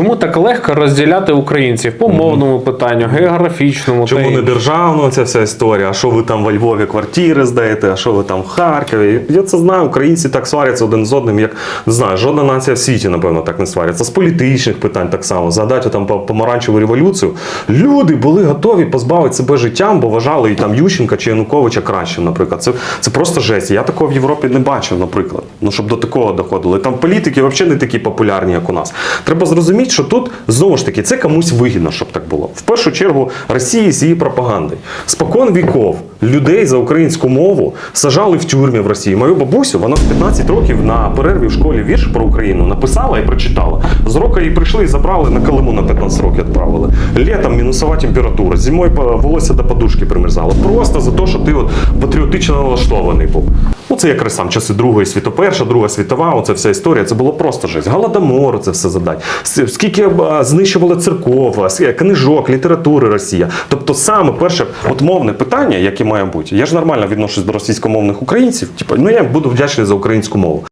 Чому так легко розділяти українців по мовному питанню, географічному та Чому не й- державно ця вся історія? А що ви там во Львові квартири здаєте? А що ви там в Харкові? Я це знаю. Українці так сваряться один з одним, як не знаю, жодна нація в світі, напевно, так не сваряться. З політичних питань так само. Згадайте там по- помаранчеву революцію. Люди були готові позбавити себе життям, бо вважали і там Ющенка чи Януковича кращим, наприклад. Це, це просто жесть. Я такого в Європі не бачив, наприклад. Ну щоб до такого доходило. І Там політики взагалі не такі популярні, як у нас. Треба зрозуміти, що тут знову ж таки це комусь вигідно, щоб так було. В першу чергу Росії з її пропагандою. Спокон віков людей за українську мову сажали в тюрмі в Росії. Мою бабусю, вона в 15 років на перерві в школі вірш про Україну написала і прочитала. З року її прийшли і забрали на Калиму на 15 років відправили. Літом мінусова температура, зимою волосся до подушки примерзало. Просто за те, що ти от патріотично налаштований був. Це якраз сам часи Другої світу, Перша, Друга світова, оце вся історія. Це було просто жесть. Голодомор, це все задать. Скільки знищували церков, книжок, літератури Росія. Тобто, саме перше от мовне питання, яке має бути. Я ж нормально відношусь до російськомовних українців. Типу, ну я буду вдячний за українську мову.